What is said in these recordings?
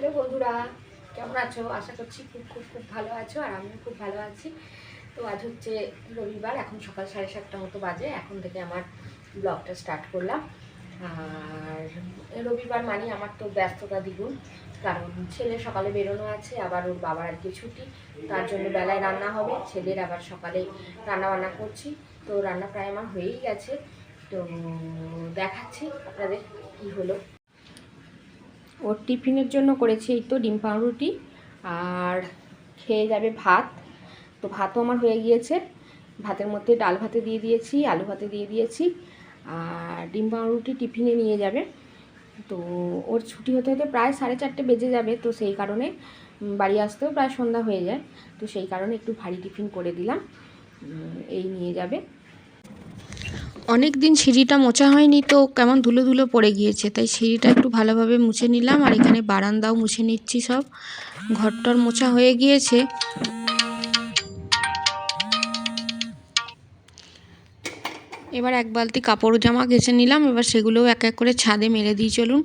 Hello বন্ধুরা, কেমন আছো? আশা করছি খুব খুব খুব ভালো আছো আর আমিও খুব ভালো আছি। তো আজ হচ্ছে রবিবার, এখন সকাল সাড়ে সাতটা মতো বাজে, এখন থেকে আমার ব্লগটা স্টার্ট করলাম। আর রবিবার মানে আমার তো ব্যস্ততা দ্বিগুণ, কারণ ছেলে সকালে বেরোনো আছে, আবার ওর বাবার আর কি ছুটি, তার জন্য বেলায় রান্না হবে, ছেলের আবার সকালে রান্না বান্না করছি, তো রান্না প্রায় আমার হয়েই গেছে। তো দেখাচ্ছি আপনাদের কী হলো। ওর টিফিনের জন্য করেছি এই তো ডিম পাউরুটি আর খেয়ে যাবে ভাত। তো ভাতও আমার হয়ে গিয়েছে। ভাতের মধ্যে ডাল ভাতে দিয়ে দিয়েছি, আলু ভাতে দিয়ে দিয়েছি আর ডিম পাউরুটি টিফিনে নিয়ে যাবে। তো ওর ছুটি হতে হতে প্রায় সাড়ে চারটে বেজে যাবে, তো সেই কারণে বাড়ি আসতেও প্রায় সন্ধ্যা হয়ে যায়। তো সেই কারণে একটু ভারী টিফিন করে দিলাম। এই নিয়ে যাবে। অনেক দিন সিঁড়িটা মোছা হয়নি তো কেমন ধুলো ধুলো পড়ে গিয়েছে, তাই সিঁড়িটা একটু ভালোভাবে মুছে নিলাম আর এখানে বারান্দাও মুছে নিচ্ছি সব। ঘরটর মোছা হয়ে গিয়েছে। এবার এক বালতি কাপড় জামা ঘেঁচে নিলাম, এবার সেগুলোও এক এক করে ছাদে মেলে দিই, চলুন।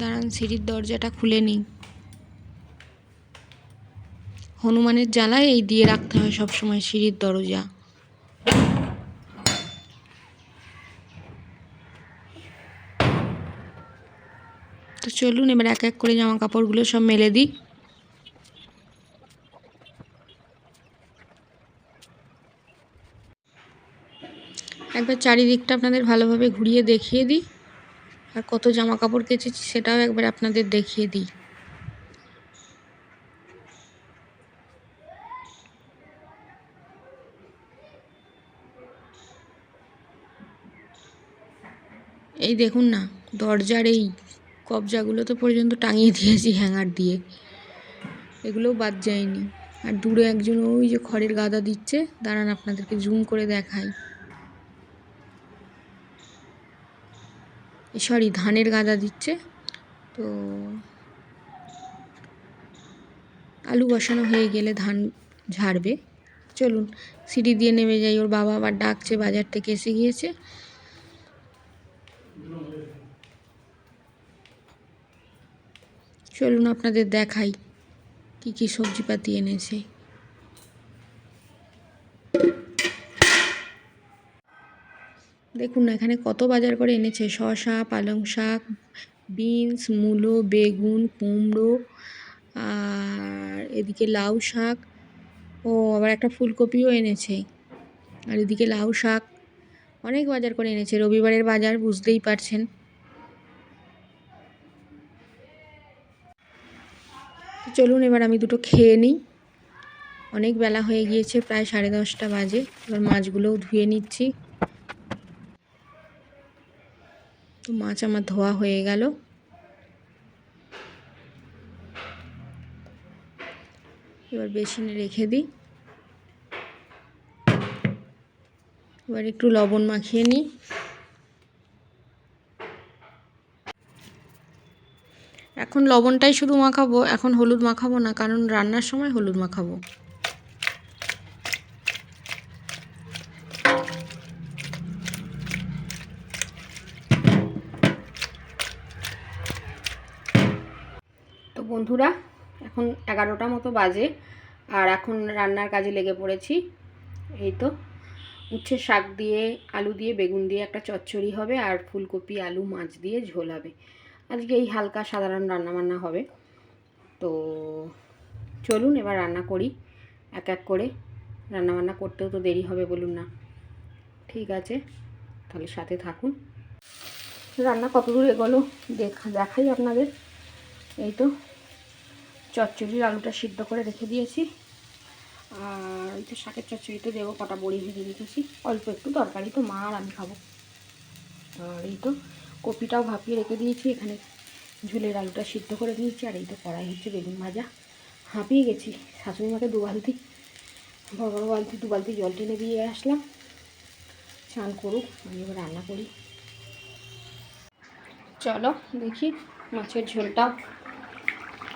দাঁড়ান, সিঁড়ির দরজাটা খুলে নিই। হনুমানের জ্বালায় এই দিয়ে রাখতে হয় সব সময় সিঁড়ির দরজা। তো চলুন, এবার এক এক করে জামা কাপড়গুলো সব মেলে দিই। একবার চারিদিকটা আপনাদের ভালোভাবে ঘুরিয়ে দেখিয়ে দিই। আর কত জামা কাপড় কেচেছি সেটাও একবার আপনাদের দেখিয়ে দিই। এই দেখুন না, দরজার এই কবজাগুলো তো পর্যন্ত টাঙিয়ে দিয়েছি হ্যাঙ্গার দিয়ে। এগুলোও বাদ যায়নি। আর দূরে একজন ওই যে খড়ের গাদা দিচ্ছে, দাঁড়ান আপনাদেরকে জুম করে দেখাই। সরি ধানের গাদা দিচ্ছে। তো আলু বসানো হয়ে গেলে ধান ঝাড়বে। চলুন, সিঁড়ি দিয়ে নেমে যাই। ওর বাবা আবার ডাকছে, বাজার থেকে এসে গিয়েছে। চলুন আপনাদের দেখাই কি কি সবজিপাতি এনেছে। দেখুন না এখানে কত বাজার করে এনেছে? শসা, পালং শাক, বিনস, মূলো, বেগুন, কুমড়ো, আর এদিকে লাউ শাক। ও, আবার একটা ফুলকপিও এনেছে। আর এদিকে লাউ শাক অনেক বাজার করে এনেছে। রবিবারের বাজার বুঝতেই পারছেন। চলুন এবার আমি দুটো খেয়ে নিই। অনেক বেলা হয়ে গিয়েছে, প্রায় সাড়ে দশটা বাজে। এবার মাছগুলোও ধুয়ে নিচ্ছি। তো মাছ আমার ধোয়া হয়ে গেল। এবার বেসিনে রেখে দিই। এবার একটু লবণ মাখিয়ে নিই। এখন লবণটাই শুধু মাখাবো, এখন হলুদ মাখাবো না, কারণ রান্নার সময় হলুদ মাখাবো। তো বন্ধুরা, এখন এগারোটা মতো বাজে, আর এখন রান্নার কাজে লেগে পড়েছি। এই তো। উচ্ছে শাক দিয়ে, আলু দিয়ে, বেগুন দিয়ে একটা চচ্চড়ি হবে আর ফুলকপি, আলু, মাছ দিয়ে ঝোল হবে। আজকে এই হালকা সাধারণ রান্না বান্না হবে। তো চলুন এবার রান্না করি। এক এক করে রান্না বান্না করতেও তো দেরি হবে বলুন না। ঠিক আছে, তাহলে সাথে থাকুন। রান্না কত দূর এগোলো? দেখা, দেখাই আপনাদের। এই তো, চচ্চড়ির আলুটা সিদ্ধ করে রেখে দিয়েছি। আর ওই তো শাকের চচ্চড়িতে দেবো কটা বড়ি ভেজে রেখেছি। অল্প একটু তরকারি তো মা আর আমি খাব। আর এই তো কপিটাও ভাপিয়ে রেখে দিয়েছি, এখানে ঝুলের আলুটা সিদ্ধ করে দিয়েছি, আর এই তো কড়াই হচ্ছে বেগুন ভাজা। হাঁপিয়ে গেছি, শাশুড়ি মাকে দু বালতি, বড় বড় বালতি, দু বালতি জল টেনে দিয়ে আসলাম। স্নান করুক, আমি এবার রান্না করি। চলো দেখি মাছের ঝোলটাও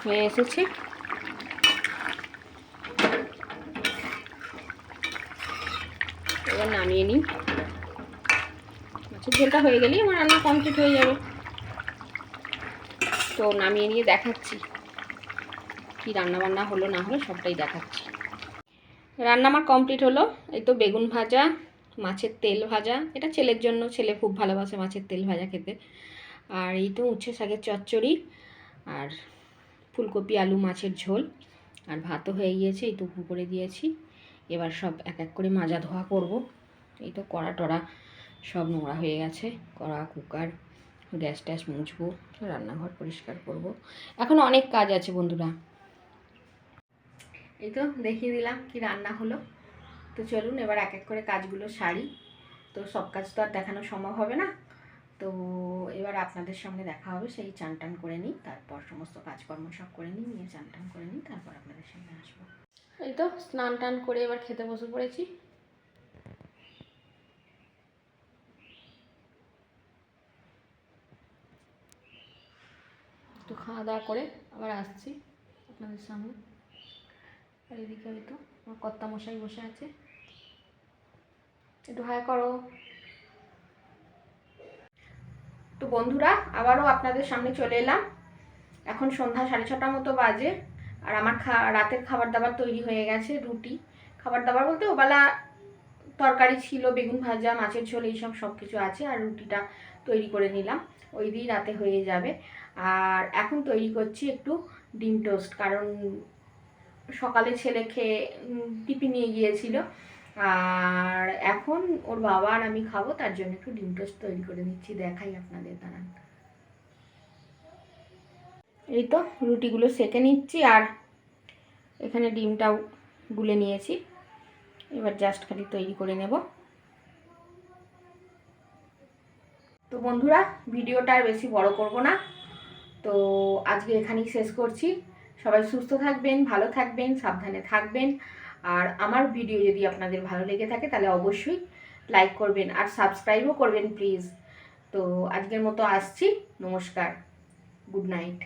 হয়ে এসেছে। এবার নামিয়ে নিই। মাছের ঝোলটা হয়ে গেলেই আমার রান্না কমপ্লিট হয়ে যাবে। তো নামিয়ে নিয়ে দেখাচ্ছি কি রান্না বান্না হলো, না হলো, সবটাই দেখাচ্ছি। রান্না আমার কমপ্লিট হলো, এই তো বেগুন ভাজা, মাছের তেল ভাজা, এটা ছেলের জন্য, ছেলে খুব ভালোবাসে মাছের তেল ভাজা খেতে। আর এই তো উচ্ছে শাকের চচ্চড়ি আর ফুলকপি, আলু, মাছের ঝোল। আর ভাতও হয়ে গিয়েছে, এই তো করে দিয়েছি। এবার সব এক এক করে মাজা ধোয়া করব। এই তো কড়া টড়া সব নোংরা হয়ে গেছে। কড়া, কুকার, গ্যাস ট্যাস মুছবো, রান্নাঘর পরিষ্কার করব। এখন অনেক কাজ আছে বন্ধুরা। এই তো দেখিয়ে দিলাম কি রান্না হলো। তো চলুন এবার এক এক করে কাজগুলো সারি। তো সব কাজ তো আর দেখানো সম্ভব হবে না। তো এবার আপনাদের সামনে দেখা হবে, সেই চান টান করে নিই, তারপর সমস্ত কাজকর্ম সব করে নিই, নিয়ে চান টান করে নিই, তারপর আপনাদের সামনে আসব। এই তো, স্নান টান করে এবার খেতে বসে পড়েছি। একটু খাওয়া দাওয়া করে আবার আসছি আপনাদের সামনে। আর এদিকে তো আমার কর্তা মশাই বসে আছে। একটু হাই করো। তো বন্ধুরা, আবারও আপনাদের সামনে চলে এলাম। এখন সন্ধ্যা সাড়ে ছটার মতো বাজে। আর আমার খা, রাতের খাবার দাবার তৈরি হয়ে গেছে, রুটি। খাবার দাবার বলতে ওবেলা তরকারি ছিল, বেগুন ভাজা, মাছের ঝোল, এইসব সব কিছু আছে, আর রুটিটা তৈরি করে নিলাম। ওই দিয়ে রাতে হয়ে যাবে। আর এখন তৈরি করছি একটু ডিম টোস্ট, কারণ সকালে ছেলে খেয়ে টিফিন নিয়ে গিয়েছিল। আর এখন ওর বাবা আর আমি খাব, তার জন্য একটু ডিম টোস্ট তৈরি করে নিচ্ছি, দেখাই আপনাদের দাঁড়ান। এই তো রুটিগুলো সেকে নিচ্ছি আর এখানে ডিমটাও গুলে নিয়েছি। এবার জাস্ট খালি তৈরি করে নেব। তো বন্ধুরা, ভিডিওটা আর বেশি বড় করব না। তো আজকে এখানেই শেষ করছি। সবাই সুস্থ থাকবেন, ভালো থাকবেন, সাবধানে থাকবেন। আর আমার ভিডিও যদি আপনাদের ভালো লেগে থাকে, তাহলে অবশ্যই লাইক করবেন আর সাবস্ক্রাইবও করবেন প্লিজ। তো আজকের মতো আসছি। নমস্কার। Good night.